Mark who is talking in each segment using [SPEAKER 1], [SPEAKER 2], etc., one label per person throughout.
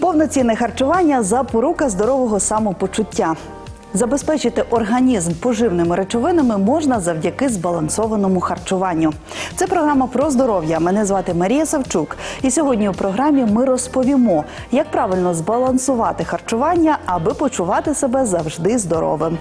[SPEAKER 1] Повноцінне харчування запорука здорового самопочуття. Забезпечити організм поживними речовинами можна завдяки збалансованому харчуванню. Це програма про здоров'я. Мене звати Марія Савчук. І сьогодні у програмі ми розповімо, як правильно збалансувати харчування, аби почувати себе завжди здоровим.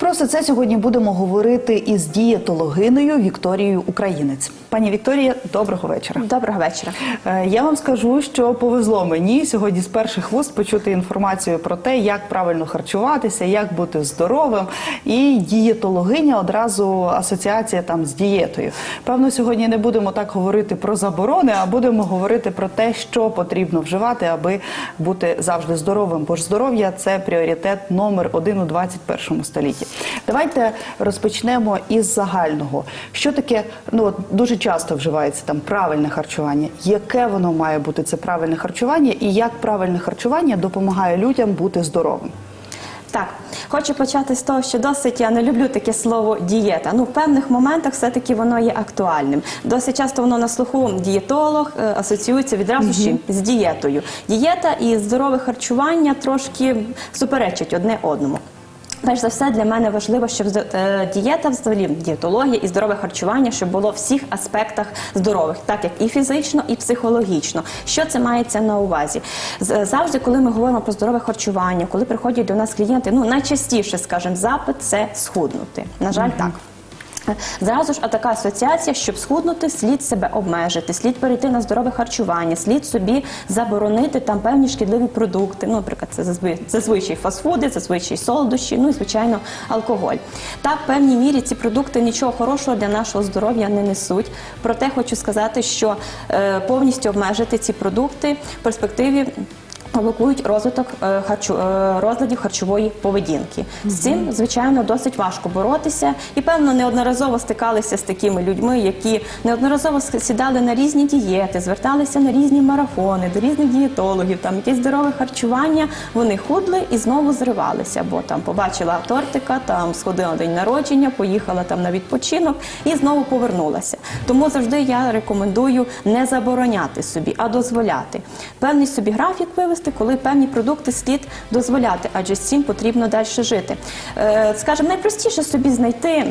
[SPEAKER 1] Про все це сьогодні будемо говорити із дієтологиною Вікторією Українець. Пані Вікторія, доброго вечора.
[SPEAKER 2] Доброго вечора.
[SPEAKER 1] Е, Я вам скажу, що повезло мені сьогодні з перших вуст почути інформацію про те, як правильно харчуватися, як бути здоровим. І дієтологиня одразу асоціація там з дієтою. Певно, сьогодні не будемо так говорити про заборони, а будемо говорити про те, що потрібно вживати, аби бути завжди здоровим. Бо ж здоров'я це пріоритет номер один у 21 столітті. Давайте розпочнемо із загального. Що таке ну от дуже часто вживається там правильне харчування? Яке воно має бути це правильне харчування, і як правильне харчування допомагає людям бути здоровим?
[SPEAKER 2] Так, хочу почати з того, що досить я не люблю таке слово дієта. Ну, в певних моментах все-таки воно є актуальним. Досить часто воно на слуху дієтолог е, асоціюється відразу з чим? з дієтою. Дієта і здорове харчування трошки суперечать одне одному. Перш за все, для мене важливо, щоб е, дієта, взагалі дієтологія і здорове харчування, щоб було в всіх аспектах здорових, так як і фізично, і психологічно. Що це мається на увазі? Завжди, коли ми говоримо про здорове харчування, коли приходять до нас клієнти, ну найчастіше, скажімо, запит це схуднути. На жаль, так. Зразу ж а така асоціація, щоб схуднути, слід себе обмежити, слід перейти на здорове харчування, слід собі заборонити там певні шкідливі продукти. Ну, наприклад, це зазви- зазвичай фастфуди, зазвичай солодощі, ну і звичайно алкоголь. Так, в певній мірі ці продукти нічого хорошого для нашого здоров'я не несуть. Проте хочу сказати, що е, повністю обмежити ці продукти в перспективі блокують розвиток е, харчу, е, розладів харчової поведінки. З цим, звичайно, досить важко боротися. І, певно, неодноразово стикалися з такими людьми, які неодноразово сідали на різні дієти, зверталися на різні марафони, до різних дієтологів, там якесь здорове харчування. Вони худли і знову зривалися, бо там побачила тортика, там сходила на день народження, поїхала там на відпочинок і знову повернулася. Тому завжди я рекомендую не забороняти собі, а дозволяти. Певний собі графік вивести, коли певні продукти слід дозволяти, адже з цим потрібно далі жити. Е, Скажімо, найпростіше собі знайти.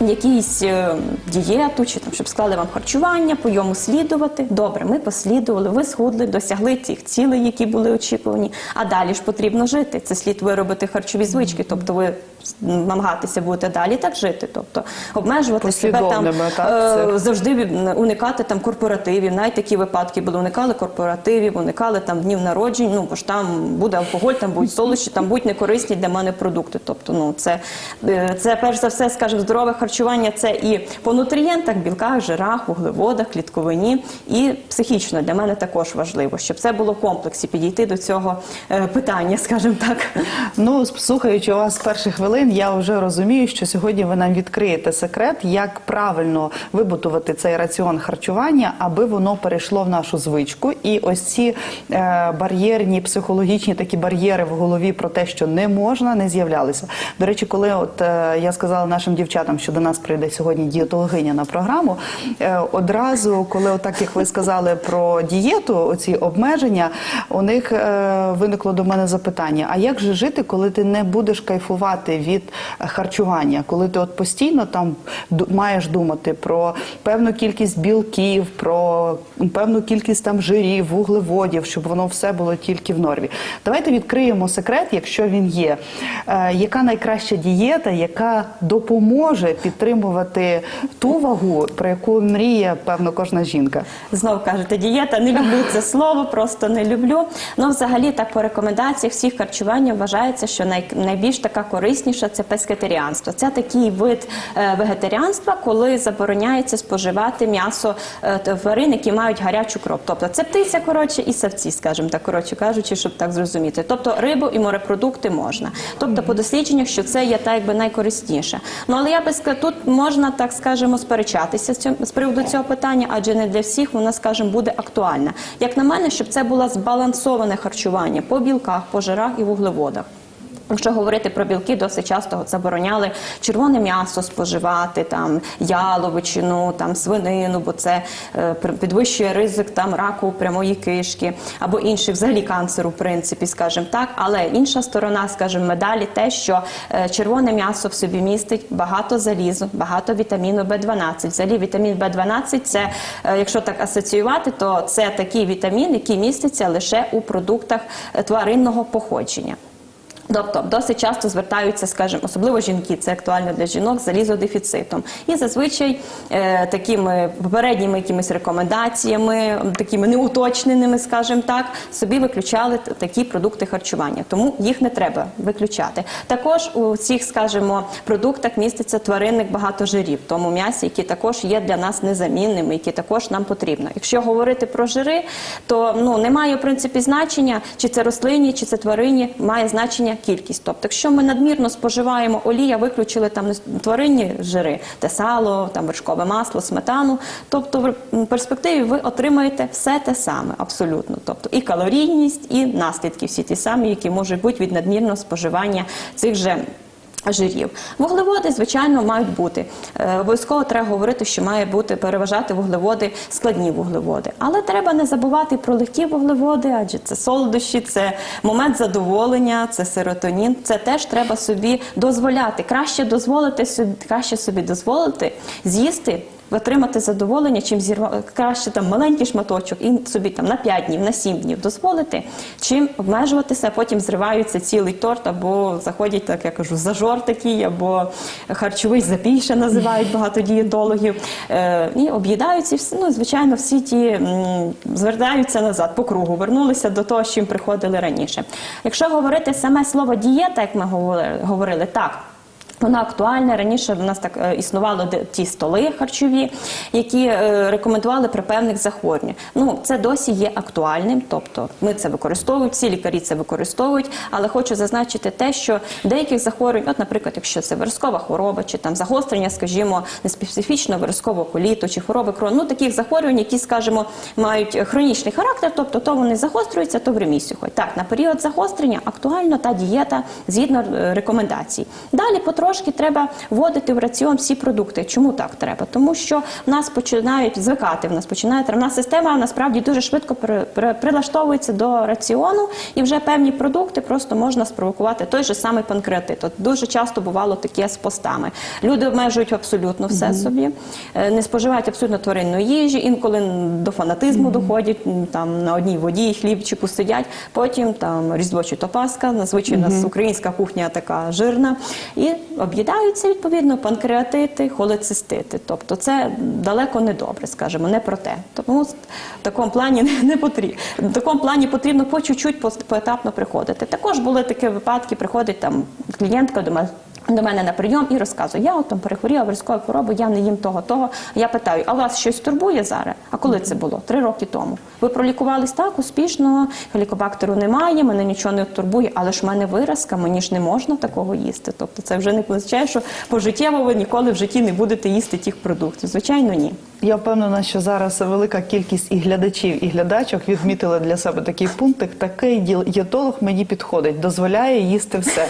[SPEAKER 2] Якісь е, дієту, чи там щоб склали вам харчування, по йому слідувати. Добре, ми послідували, ви схудли, досягли тих цілей, які були очікувані. А далі ж потрібно жити. Це слід виробити харчові звички. Тобто ви намагатися будете далі так жити, тобто обмежувати себе там
[SPEAKER 1] так,
[SPEAKER 2] е, завжди уникати там корпоративів. Навіть такі випадки були. Уникали корпоративів, уникали там днів народжень. Ну бо ж там буде алкоголь, там будуть солодощі, там будуть некорисні для мене продукти. Тобто, ну це, е, це перш за все, скажімо, харчування. Це і по нутрієнтах, білках, жирах, вуглеводах, клітковині, і психічно для мене також важливо, щоб це було в комплексі підійти до цього е, питання, скажімо так.
[SPEAKER 1] Ну, слухаючи вас з перших хвилин, я вже розумію, що сьогодні ви нам відкриєте секрет, як правильно вибудувати цей раціон харчування, аби воно перейшло в нашу звичку. І ось ці е, бар'єрні, психологічні такі бар'єри в голові про те, що не можна, не з'являлися. До речі, коли от е, я сказала нашим дівчатам, що до нас прийде сьогодні дієтологиня на програму, е, одразу, коли отак як ви сказали про дієту, оці обмеження, у них е, виникло до мене запитання: а як же жити, коли ти не будеш кайфувати від харчування, коли ти от постійно там маєш думати про певну кількість білків, про певну кількість там жирів, вуглеводів, щоб воно все було тільки в нормі. Давайте відкриємо секрет, якщо він є. Е, яка найкраща дієта, яка допоможе підтримувати ту вагу, про яку мріє певно кожна жінка?
[SPEAKER 2] Знову кажете, дієта, не люблю це слово, просто не люблю. Ну, взагалі, так по рекомендаціях всіх харчування вважається, що най, найбільш така корисніша це пескетаріанство. Це такий вид е, вегетаріанства, коли забороняється споживати м'ясо е, тварин, які мають гарячу кров. Тобто це птиця, коротше, і савці, скажімо так, коротше кажучи, щоб так зрозуміти. Тобто рибу і морепродукти можна. Тобто, по дослідженнях, що це є так якби найкорисніше. Ну але я би тут можна так скажемо сперечатися з цьому- з приводу цього питання, адже не для всіх вона, скажімо, буде актуальна. Як на мене, щоб це було збалансоване харчування по білках, по жирах і вуглеводах. Якщо говорити про білки, досить часто забороняли червоне м'ясо споживати, там яловичину, там свинину, бо це е, підвищує ризик там раку прямої кишки або інших взагалі канцеру, в принципі, скажімо так. Але інша сторона, скажімо, медалі, те, що е, червоне м'ясо в собі містить багато залізу, багато вітаміну В12. Взагалі вітамін В12 це, е, якщо так асоціювати, то це такий вітамін, який міститься лише у продуктах е, тваринного походження. Тобто досить часто звертаються, скажімо, особливо жінки, це актуально для жінок з залізодефіцитом. І зазвичай е, такими попередніми якимись рекомендаціями, такими неуточненими, скажімо так, собі виключали такі продукти харчування. Тому їх не треба виключати. Також у цих, скажімо, продуктах міститься тваринних багато жирів, тому м'ясі, які також є для нас незамінними, які також нам потрібно. Якщо говорити про жири, то ну немає в принципі значення, чи це рослинні, чи це тваринні, має значення кількість. Тобто, якщо ми надмірно споживаємо олія, виключили там тваринні жири, те сало, там вершкове масло, сметану. Тобто, в перспективі ви отримаєте все те саме, абсолютно. Тобто і калорійність, і наслідки всі ті самі, які можуть бути від надмірного споживання цих же. Жирів. Вуглеводи, звичайно, мають бути. Е, Обов'язково треба говорити, що має бути переважати вуглеводи, складні вуглеводи. Але треба не забувати про легкі вуглеводи, адже це солодощі, це момент задоволення, це серотонін. Це теж треба собі дозволяти. Краще дозволити краще собі дозволити з'їсти. Отримати задоволення, чим зірва краще там маленький шматочок і собі там на 5 днів, на 7 днів дозволити, чим обмежуватися, а потім зриваються цілий торт, або заходять, так я кажу, зажор такий, або харчовий запій ще називають багато дієтологів. Е, і об'їдаються, ну, звичайно, всі ті звертаються назад по кругу, вернулися до того, з чим приходили раніше. Якщо говорити саме слово дієта, як ми говорили так. Вона актуальна. Раніше в нас так е, існували ті столи харчові, які е, рекомендували при певних захворюваннях. Ну це досі є актуальним, тобто ми це використовуємо, всі лікарі це використовують. Але хочу зазначити те, що деяких захворювань, от, наприклад, якщо це виразкова хвороба, чи там загострення, скажімо, неспецифічного виразкового коліту, чи хвороби крон, ну таких захворювань, які, скажімо, мають хронічний характер, тобто то вони загострюються, то в ремісію ходять. Так, на період загострення актуальна та дієта згідно е, рекомендацій. Далі потрошки треба вводити в раціон всі продукти. Чому так треба? Тому що в нас починають звикати, в нас починає травна система насправді дуже швидко при- при- прилаштовується до раціону, і вже певні продукти просто можна спровокувати той же самий панкреатит. От дуже часто бувало таке з постами. Люди обмежують абсолютно все собі, е, не споживають абсолютно тваринної їжі, інколи до фанатизму доходять, там на одній воді хлібчику сидять, потім там різдво чи то Пасха, зазвичай у нас українська кухня така жирна, і об'їдаються відповідно панкреатити, холецистити. Тобто це далеко не добре, скажімо, не про те. Тому в такому плані не, потрібно. В такому плані потрібно по чуть-чуть поетапно приходити. Також були такі випадки, приходить там клієнтка до мене. До мене на прийом і розказує, я от там перехворіла виразковою хворобу, я не їм того, того. Я питаю, а вас щось турбує зараз? А коли це було? Три роки тому. Ви пролікувались так успішно, гелікобактеру немає, мене нічого не турбує, але ж в мене виразка, мені ж не можна такого їсти. Тобто це вже не означає, що пожиттєво ви ніколи в житті не будете їсти тих продуктів. Звичайно, ні.
[SPEAKER 1] Я впевнена, що зараз велика кількість і глядачів, і глядачок відмітили для себе такий пунктик. Такий дієтолог мені підходить, дозволяє їсти все.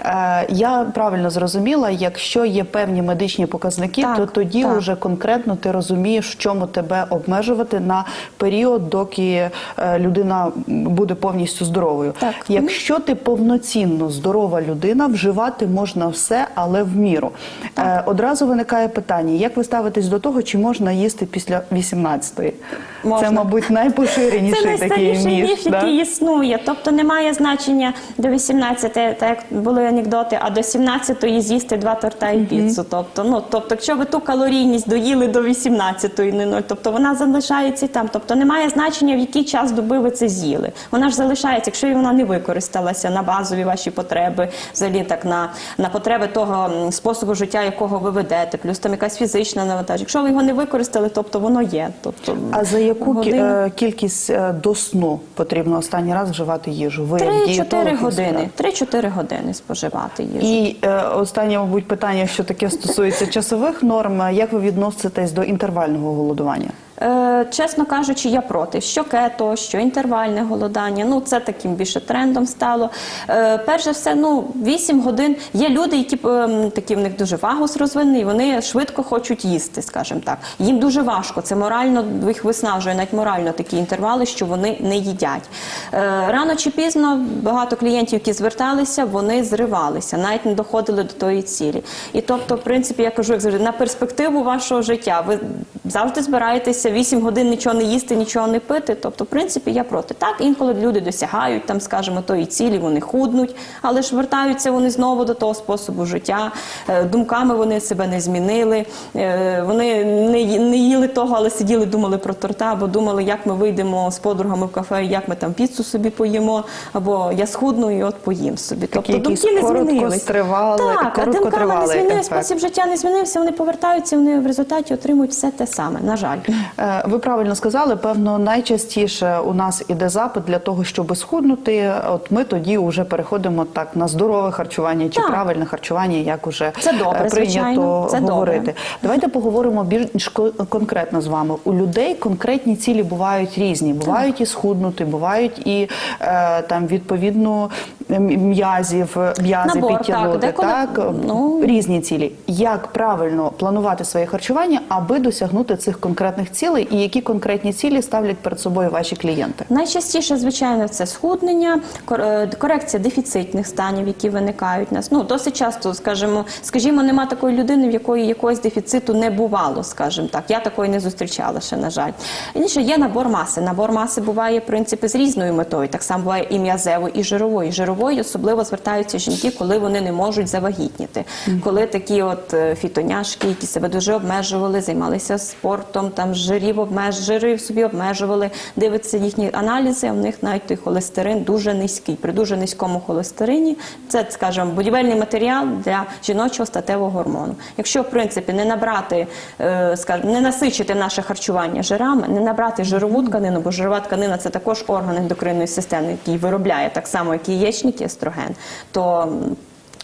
[SPEAKER 1] Е, я правильно зрозуміла, якщо є певні медичні показники,
[SPEAKER 2] Так,
[SPEAKER 1] то тоді
[SPEAKER 2] так.
[SPEAKER 1] вже конкретно ти розумієш, в чому тебе обмежувати на період, доки е, людина буде повністю здоровою.
[SPEAKER 2] Так.
[SPEAKER 1] Якщо ти повноцінно здорова людина, вживати можна все, але в міру. Е, одразу виникає питання: як ви ставитесь до того, чи можна їсти після 18-ї?
[SPEAKER 2] Можна.
[SPEAKER 1] Це, мабуть, найпоширеніший
[SPEAKER 2] Це
[SPEAKER 1] такий міф.
[SPEAKER 2] міф,
[SPEAKER 1] да?
[SPEAKER 2] який існує. Тобто немає значення до 18, так як були анекдоти, а до 17-ї з'їсти два торта і піцу. Тобто, ну тобто, якщо ви ту калорійність доїли до 18-ї, не нуль, тобто вона залишається там. Тобто немає значення, в який час доби ви це з'їли. Вона ж залишається, якщо вона не використалася на базові ваші потреби, взагалі так на, на потреби того способу життя, якого ви ведете, плюс там якась фізична навантаження. Якщо ви його не використали, тобто воно є. Тобто
[SPEAKER 1] А за яку кі- е, кількість е, до сну потрібно останній раз вживати їжу? Ви як
[SPEAKER 2] 3-4 години.
[SPEAKER 1] експерт.
[SPEAKER 2] 3-4 години споживати їжу.
[SPEAKER 1] І е, останнє, мабуть, питання, що таке стосується часових норм. Як ви відноситесь до інтервального голодування?
[SPEAKER 2] Е, чесно кажучи, я проти. Що кето, що інтервальне голодання. Ну це таким більше трендом стало. Е, перш за все, ну 8 годин. Є люди, які ем, такі в них дуже вагус розвинений, вони швидко хочуть їсти, скажімо так. Їм дуже важко. Це морально їх виснажує, навіть морально такі інтервали, що вони не їдять. Е, рано чи пізно багато клієнтів, які зверталися, вони зривалися, навіть не доходили до тої цілі. І тобто, в принципі, я кажу, як завжди, на перспективу вашого життя ви завжди збираєтеся 8 годин нічого не їсти, нічого не пити. Тобто, в принципі, я проти. Так, інколи люди досягають там, скажімо, тої цілі, вони худнуть, але ж вертаються вони знову до того способу життя. Е, Думками вони себе не змінили. Е, Вони не, не їли того, але сиділи, думали про торта, або думали, як ми вийдемо з подругами в кафе, як ми там піцу собі поїмо, або я схудну і от поїм собі. Тобто
[SPEAKER 1] якийсь
[SPEAKER 2] думки не
[SPEAKER 1] короткостривалий-
[SPEAKER 2] Так, а думками не
[SPEAKER 1] ефект.
[SPEAKER 2] спосіб життя не змінився, вони повертаються, вони в результаті отримують все те саме. На жаль.
[SPEAKER 1] Е, Ви правильно сказали, певно, найчастіше у нас іде запит для того, щоб схуднути. От ми тоді вже переходимо так на здорове харчування чи
[SPEAKER 2] Так.
[SPEAKER 1] правильне харчування, як уже
[SPEAKER 2] Це добре,
[SPEAKER 1] е, прийнято
[SPEAKER 2] звичайно, це
[SPEAKER 1] говорити.
[SPEAKER 2] добре.
[SPEAKER 1] Давайте поговоримо більш конкретно з вами. У людей конкретні цілі бувають різні. Бувають і схуднути, бувають і е, там відповідно м'язів, м'язи
[SPEAKER 2] Набор, так,
[SPEAKER 1] підтягнути. Так,
[SPEAKER 2] ну,
[SPEAKER 1] різні цілі. Як правильно планувати своє харчування, аби досягнути цих конкретних цілей, і які конкретні цілі ставлять перед собою ваші клієнти?
[SPEAKER 2] Найчастіше, звичайно, це схуднення, е, корекція дефіцитних станів, які виникають у нас. Ну досить часто, скажімо, скажімо, нема такої людини, в якої якогось дефіциту не бувало, скажімо так. Я такої не зустрічала ще, на жаль. Інше є набор маси. Набор маси буває в принципі з різною метою. Так само буває і м'язевою, і жировою. Жировою особливо звертаються жінки, коли вони не можуть завагітніти. Коли такі от е, фітоняшки, які себе дуже обмежували, займалися спортом, там жирів обмеж, жирів собі обмежували, дивиться їхні аналізи, в них навіть той холестерин дуже низький. При дуже низькому холестерині це, скажімо, будівельний матеріал для жіночого статевого гормону. Якщо, в принципі, не набрати, е, скажімо, не насичити наше харчування жирами, не набрати жирову тканину, бо жирова тканина це також орган ендокринної системи, який виробляє так само, як і яєчник і естроген, то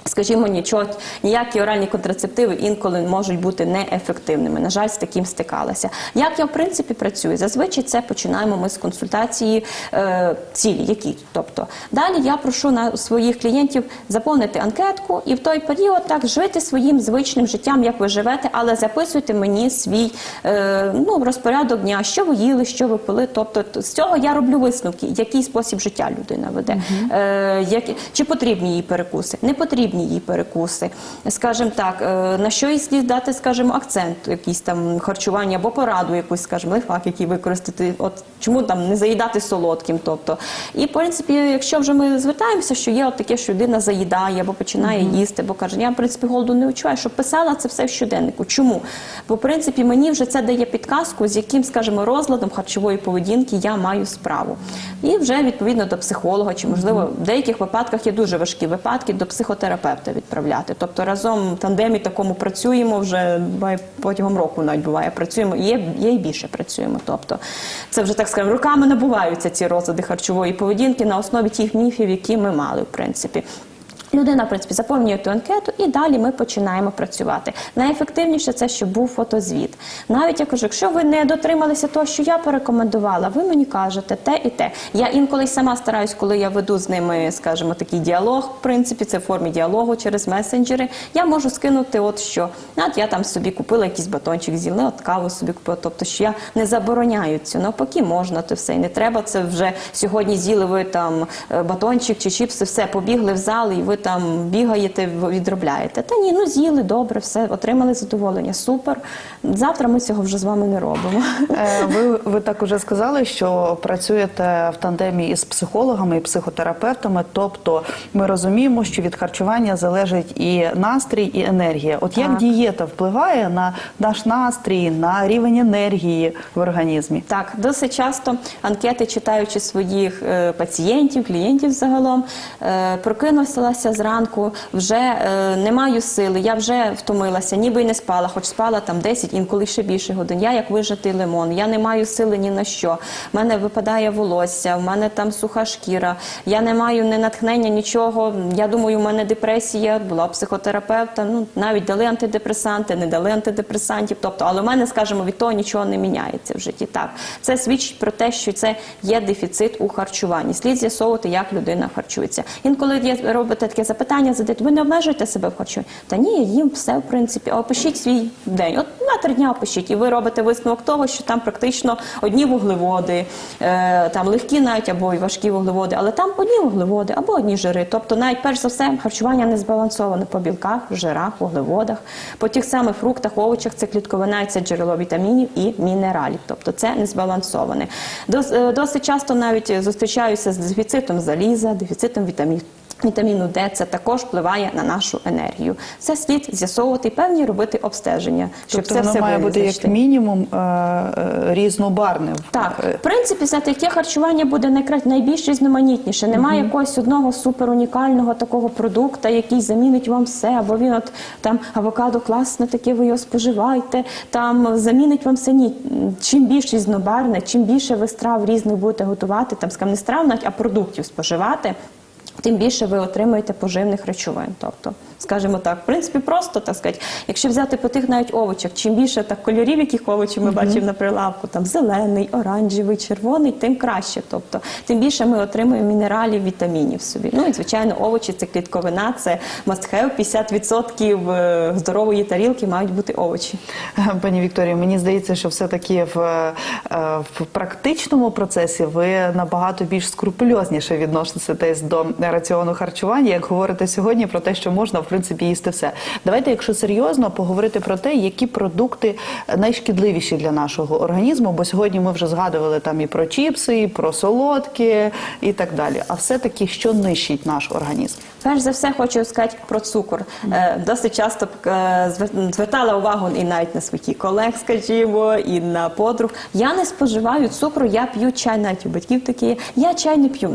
[SPEAKER 2] Скажімо, нічого, ніякі оральні контрацептиви інколи можуть бути неефективними. На жаль, з таким стикалася. Як я в принципі працюю? Зазвичай це починаємо ми з консультації е, цілі, які. Тобто далі я прошу на своїх клієнтів заповнити анкетку і в той період так жити своїм звичним життям, як ви живете, але записуйте мені свій е, ну, розпорядок дня, що ви їли, що ви пили. Тобто з цього я роблю висновки, який спосіб життя людина веде, е, як, чи потрібні їй перекуси, не потрібні їй перекуси. Скажімо так, е, на що їй слід дати, скажімо, акцент, якийсь там харчування або пораду, якусь, скажімо, лайфхак, який використати. От чому там не заїдати солодким. Тобто, і в принципі, якщо вже ми звертаємося, що є от таке, що людина заїдає або починає їсти, бо каже, я в принципі голоду не відчуваю, щоб писала це все в щоденнику. Чому? Бо в принципі мені вже це дає підказку, з яким, скажімо, розладом харчової поведінки я маю справу. І вже відповідно до психолога, чи можливо в деяких випадках є дуже важкі випадки до психотерапевта відправляти. Тобто разом в тандемі такому працюємо вже протягом року навіть буває. Працюємо, є, є і більше працюємо. Тобто це вже так скажемо, руками набуваються ці розлади харчової поведінки на основі тих міфів, які ми мали, в принципі. Людина, в принципі, заповнює ту анкету, і далі ми починаємо працювати. Найефективніше це, щоб був фотозвіт. Навіть я кажу, якщо ви не дотрималися того, що я порекомендувала, ви мені кажете те і те. Я інколи сама стараюсь, коли я веду з ними, скажімо, такий діалог, в принципі, це в формі діалогу через месенджери. Я можу скинути, от що от я там собі купила якийсь батончик, з'їла, от каву собі купила. Тобто, що я не забороняю цю. Навпаки, можна то все. І не треба це вже сьогодні з'їли ви там е, батончик чи чіпси, все побігли в зал, і ви там бігаєте, відробляєте. Та ні, ну з'їли добре, все отримали задоволення. Супер. Завтра ми цього вже з вами не робимо.
[SPEAKER 1] Е, Ви, ви так уже сказали, що працюєте в тандемі із психологами і психотерапевтами. Тобто ми розуміємо, що від харчування залежить і настрій, і енергія. От як
[SPEAKER 2] Так.
[SPEAKER 1] дієта впливає на наш настрій, на рівень енергії в організмі?
[SPEAKER 2] Так, досить часто анкети, читаючи своїх е, пацієнтів, клієнтів загалом, е, прокинулася прокинувся зранку, вже е, не маю сили, я вже втомилася, ніби й не спала, хоч спала там 10, інколи ще більше годин. Я як вижатий лимон, я не маю сили ні на що. В мене випадає волосся, в мене там суха шкіра, я не маю ні натхнення, нічого. Я думаю, у мене депресія, була психотерапевта. Ну навіть дали антидепресанти, не дали антидепресантів. Тобто, але в мене, скажімо, від того нічого не міняється в житті. Так, це свідчить про те, що це є дефіцит у харчуванні. Слід з'ясовувати, як людина харчується. Інколи робите таке запитання, задають, ви не обмежуєте себе в харчуванні? Та ні, їм все в принципі. Опишіть свій день. От на три дня опишіть, і ви робите висновок того, що там практично одні вуглеводи, е, там легкі навіть або й важкі вуглеводи, але там одні вуглеводи або одні жири. Тобто, навіть перш за все, харчування не збалансоване по білках, жирах, вуглеводах, по тих самих фруктах, овочах, це клітковина, і це джерело вітамінів і мінералів. Тобто це не збалансоване. Е, Досить часто навіть зустрічаюся з дефіцитом заліза, дефіцитом вітамінів. Вітаміну Д це також впливає на нашу енергію. Це слід з'ясовувати і певні робити обстеження, щоб
[SPEAKER 1] Тобто
[SPEAKER 2] це
[SPEAKER 1] воно
[SPEAKER 2] все
[SPEAKER 1] має бути як мінімум е, е, різнобарним.
[SPEAKER 2] Так,
[SPEAKER 1] Е,
[SPEAKER 2] в принципі, за таке харчування буде найкра- найбільш різноманітніше. Немає якогось одного суперунікального такого продукту, який замінить вам все, або він от там авокадо класне, таке ви його споживайте, там замінить вам все. Ні. Чим більш різнобарне, чим більше ви страв різних будете готувати, там скажімо, не страв, а продуктів споживати. Тим більше ви отримуєте поживних речовин. Тобто, скажімо так, в принципі, просто так сказати, якщо взяти по тих навіть овочах, чим більше так кольорів, яких овочів ми бачимо на прилавку, там зелений, оранжевий, червоний, тим краще. Тобто, тим більше ми отримуємо мінералів, вітамінів собі. Ну і звичайно, овочі це клітковина, це have, 50% е, здорової тарілки мають бути овочі.
[SPEAKER 1] Пані Вікторія, мені здається, що все-таки в, е, в практичному процесі ви набагато більш скрупульозніше відноситесь до раціону харчування, як говорите сьогодні про те, що можна в принципі їсти все. Давайте, якщо серйозно, поговорити про те, які продукти найшкідливіші для нашого організму, бо сьогодні ми вже згадували там і про чіпси, і про солодкі і так далі. А все-таки що нищить наш організм?
[SPEAKER 2] Перш за все, хочу сказати про цукор. Е, Досить часто е, звертала увагу і навіть на своїх колег, скажімо, і на подруг. Я не споживаю цукру, я п'ю чай, навіть у батьків такі. Я чай не п'ю.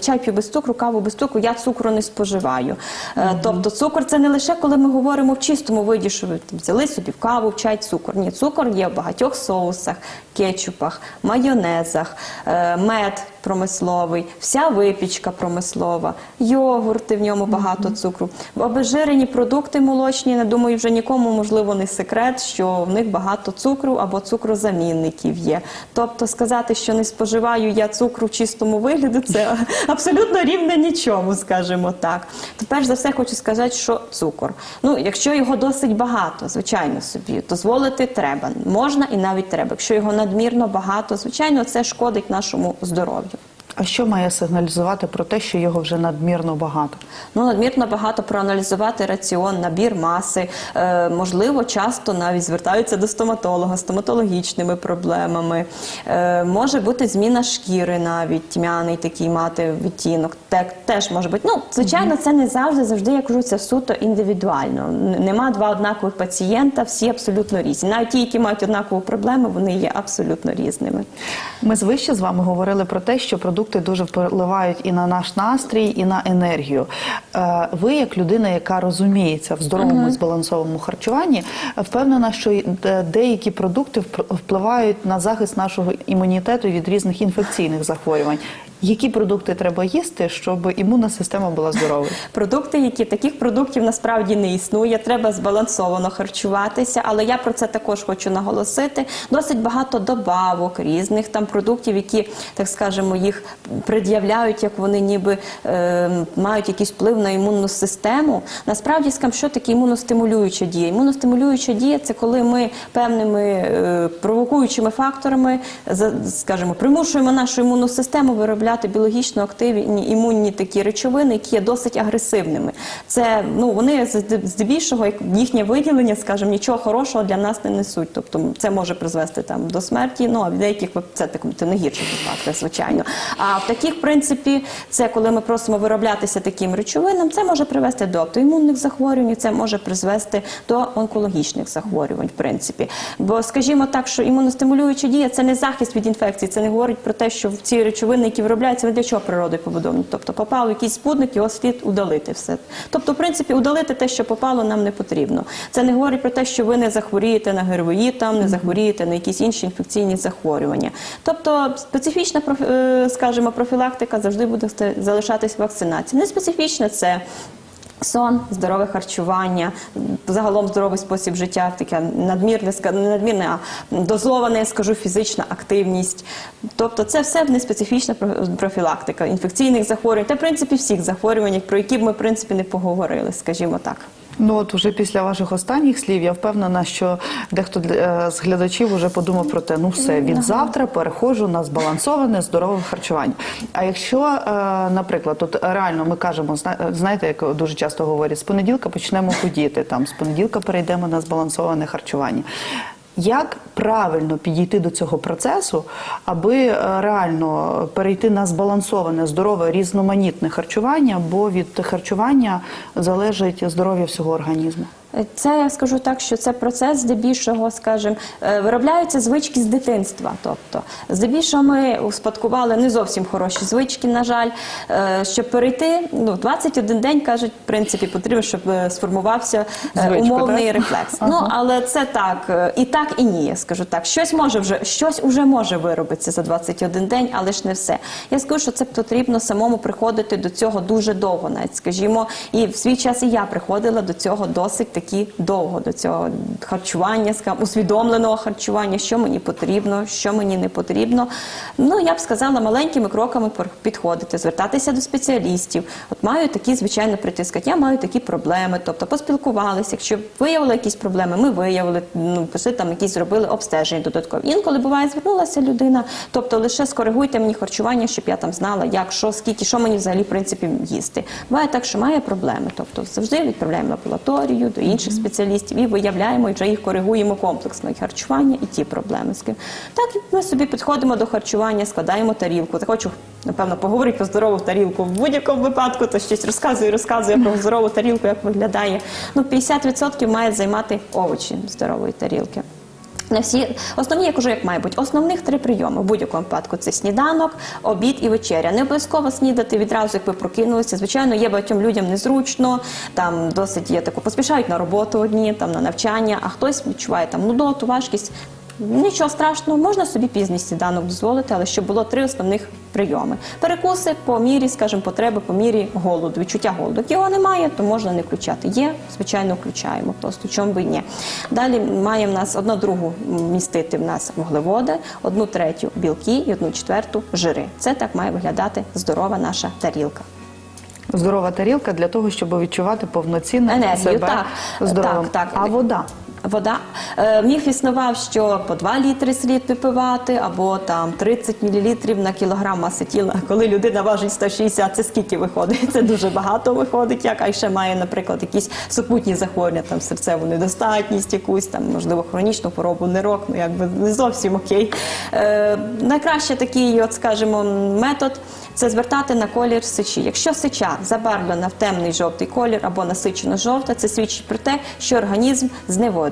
[SPEAKER 2] Чай п'ю без цукру, каву без цукру, я цукру не споживаю. Е, Тобто цукор це не лише коли ми говоримо в чистому виді, що ви взяли собі в каву, в чай, цукор. Ні, цукор є в багатьох соусах, кетчупах, майонезах, е, мед промисловий, вся випічка промислова, йогурти в ньому багато цукру. Обезжирені продукти молочні, не думаю, вже нікому можливо не секрет, що в них багато цукру або цукрозамінників є. Тобто сказати, що не споживаю я цукру в чистому вигляді, це абсолютно рівне нічому, скажімо так. То перш за все хочу сказати, що цукор. Ну, якщо його досить багато, звичайно собі, дозволити треба. Можна і навіть треба. Якщо його надмірно багато, звичайно, це шкодить нашому здоров'ю.
[SPEAKER 1] А що має сигналізувати про те, що його вже надмірно багато?
[SPEAKER 2] Ну, надмірно багато проаналізувати раціон, набір маси. Е, можливо, часто навіть звертаються до стоматолога з стоматологічними проблемами. Е, може бути зміна шкіри навіть, тьмяний такий мати відтінок. Так, теж може бути. Ну, звичайно, це не завжди, завжди, я кажу, це суто індивідуально. Нема два однакових пацієнта, всі абсолютно різні. Навіть ті, які мають однакову проблему, вони є абсолютно різними.
[SPEAKER 1] Ми звище з вами говорили про те, що продукти дуже впливають і на наш настрій, і на енергію. Е, Ви, як людина, яка розуміється в здоровому і збалансованому харчуванні, е, впевнена, що й деякі продукти впливають на захист нашого імунітету від різних інфекційних захворювань. Які продукти треба їсти, щоб імунна система була здоровою?
[SPEAKER 2] Продукти, які таких продуктів насправді не існує, треба збалансовано харчуватися. Але я про це також хочу наголосити. Досить багато добавок, різних там продуктів, які, так скажемо, їх пред'являють, як вони ніби е, мають якийсь вплив на імунну систему. Насправді, скажімо, що таке імуностимулююча дія? Імуностимулююча дія це коли ми певними е, провокуючими факторами, скажімо, примушуємо нашу імунну систему виробляти біологічно активні імунні такі речовини, які є досить агресивними. Це ну вони здебільшого їхнє виділення, скажімо, нічого хорошого для нас не несуть. Тобто це може призвести там до смерті. Ну а в деяких це так не випадках, звичайно. А в таких, в принципі, це коли ми просимо вироблятися таким речовинам, це може привести до автоімунних захворювань, це може призвести до онкологічних захворювань, в принципі. Бо, скажімо так, що імуностимулююча дія це не захист від інфекції, це не говорить про те, що ці речовини, які виробляють виробляються, вони для чого природою побудовані. Тобто попав якийсь спутник, його слід удалити все. Тобто, в принципі, удалити те, що попало, нам не потрібно. Це не говорить про те, що ви не захворієте на гервоїд, там не захворієте на якісь інші інфекційні захворювання. Тобто специфічна е, скажімо, профілактика завжди буде залишатись вакцинацією. Не специфічна це. Сон, здорове харчування, загалом здоровий спосіб життя, таке надмірне, не надмірне, а дозоване, скажу, фізична активність. Тобто це все не специфічна про- профілактика інфекційних захворювань та в принципі всіх захворювань, про які б ми в принципі не поговорили, скажімо так.
[SPEAKER 1] Ну от уже після ваших останніх слів я впевнена, що дехто е, з глядачів вже подумав про те, ну все від завтра перехожу на збалансоване здорове харчування. А якщо, е, наприклад, от реально ми кажемо, зна- знаєте, як дуже часто говорять, з понеділка почнемо худіти, там з понеділка перейдемо на збалансоване харчування. Як правильно підійти до цього процесу, аби е, реально перейти на збалансоване, здорове, різноманітне харчування, бо від харчування залежить здоров'я всього організму?
[SPEAKER 2] Це я скажу так, що це процес здебільшого, скажімо, е, виробляються звички з дитинства. Тобто, здебільшого ми успадкували не зовсім хороші звички, на жаль. Е, Щоб перейти, ну 21 день кажуть, в принципі, потрібно, щоб е, сформувався
[SPEAKER 1] Звичка,
[SPEAKER 2] умовний
[SPEAKER 1] так?
[SPEAKER 2] рефлекс.
[SPEAKER 1] Ага.
[SPEAKER 2] Ну але це так, і так, і ні. Я скажу так. Щось може вже щось уже може виробитися за 21 день, але ж не все. Я скажу, що це потрібно самому приходити до цього дуже довго, навіть скажімо, і в свій час і я приходила до цього досить таки довго, до цього харчування, усвідомленого харчування, що мені потрібно, що мені не потрібно. Ну я б сказала, маленькими кроками підходити, звертатися до спеціалістів. От маю такі, звичайно, притискати. Я маю такі проблеми, тобто поспілкувалися. Якщо виявили якісь проблеми, ми виявили, ну пішли там якісь зробили обстеження додаткові. Інколи буває, звернулася людина, тобто лише скоригуйте мені харчування, щоб я там знала, як, що, скільки, що мені взагалі в принципі їсти. Буває так, що має проблеми. Тобто завжди відправляємо в лабораторію до інших спеціалістів і виявляємо і вже їх коригуємо комплексно і харчування, і ті проблеми з ким. Так ми собі підходимо до харчування, складаємо тарілку. Я хочу, напевно, поговорити про здорову тарілку. В будь-якому випадку то щось розказую, розказую про здорову тарілку, як виглядає. Ну, 50% має займати овочі здорової тарілки. Не всі основні, я кажу, як має бути. Основних три прийоми в будь-якому випадку це сніданок, обід і вечеря. Не обов'язково снідати відразу, як ви прокинулися. Звичайно, є багатьом людям незручно, там досить є таку, поспішають на роботу одні, там на навчання, а хтось відчуває там нудоту, важкість. Нічого страшного, можна собі пізній сніданок дозволити, але щоб було три основних прийоми. Перекуси по мірі, скажімо, потреби, по мірі голоду, відчуття голоду. Як його немає, то можна не включати. Є, звичайно, включаємо. Просто чому би ні. Далі має в нас одну другу містити в нас вуглеводи, одну третю білки і одну четверту жири. Це так має виглядати здорова наша тарілка.
[SPEAKER 1] Здорова тарілка для того, щоб відчувати повноцінно
[SPEAKER 2] Енергію,
[SPEAKER 1] себе
[SPEAKER 2] так.
[SPEAKER 1] здоровим.
[SPEAKER 2] Так, так.
[SPEAKER 1] А вода.
[SPEAKER 2] Вода. Е, міф існував, що по 2 літри слід випивати, або там 30 мл на кілограм маси тіла. Коли людина важить 160, це скільки виходить? Це дуже багато виходить. Як а ще має, наприклад, якісь супутні захворювання, там серцеву недостатність, якусь там, можливо, хронічну хворобу, нирок, ну якби не зовсім окей. Е, найкраще такий, от скажімо, метод. Це звертати на колір сечі. Якщо сеча забарвлена в темний жовтий колір або насичено жовта, це свідчить про те, що організм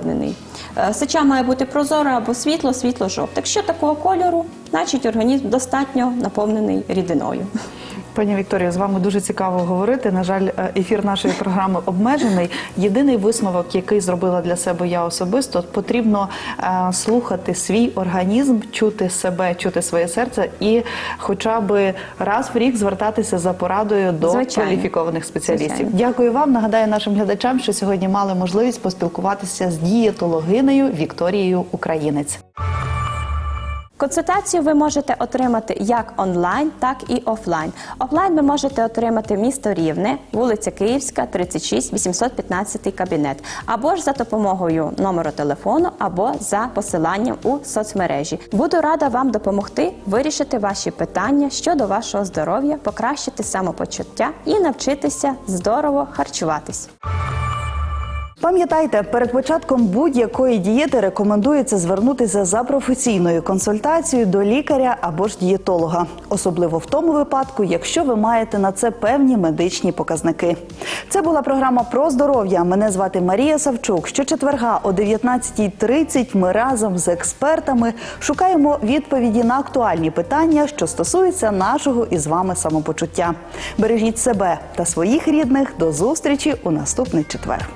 [SPEAKER 2] зневоднений. Е, Сеча має бути прозора або світло, світло-жовта. Якщо такого кольору, значить організм достатньо наповнений рідиною.
[SPEAKER 1] Пані Вікторія, з вами дуже цікаво говорити. На жаль, е, ефір нашої програми обмежений. Єдиний висновок, який зробила для себе я особисто, потрібно е, слухати свій організм, чути себе, чути своє серце і хоча б раз в рік звертатися за порадою до
[SPEAKER 2] Звичайно.
[SPEAKER 1] кваліфікованих спеціалістів.
[SPEAKER 2] Звичайно.
[SPEAKER 1] Дякую вам. Нагадаю нашим глядачам, що сьогодні мали можливість поспілкуватися з дієтологинею Вікторією Українець.
[SPEAKER 2] Консультацію ви можете отримати як онлайн, так і офлайн. Офлайн ви можете отримати місто Рівне, вулиця Київська, 36, 815 кабінет, або ж за допомогою номеру телефону, або за посиланням у соцмережі. Буду рада вам допомогти вирішити ваші питання щодо вашого здоров'я, покращити самопочуття і навчитися здорово харчуватись.
[SPEAKER 1] Пам'ятайте, перед початком будь-якої дієти рекомендується звернутися за професійною консультацією до лікаря або ж дієтолога, особливо в тому випадку, якщо ви маєте на це певні медичні показники. Це була програма про здоров'я. Мене звати Марія Савчук. Щочетверга о 19.30 ми разом з експертами шукаємо відповіді на актуальні питання, що стосуються нашого із вами самопочуття. Бережіть себе та своїх рідних. До зустрічі у наступний четвер.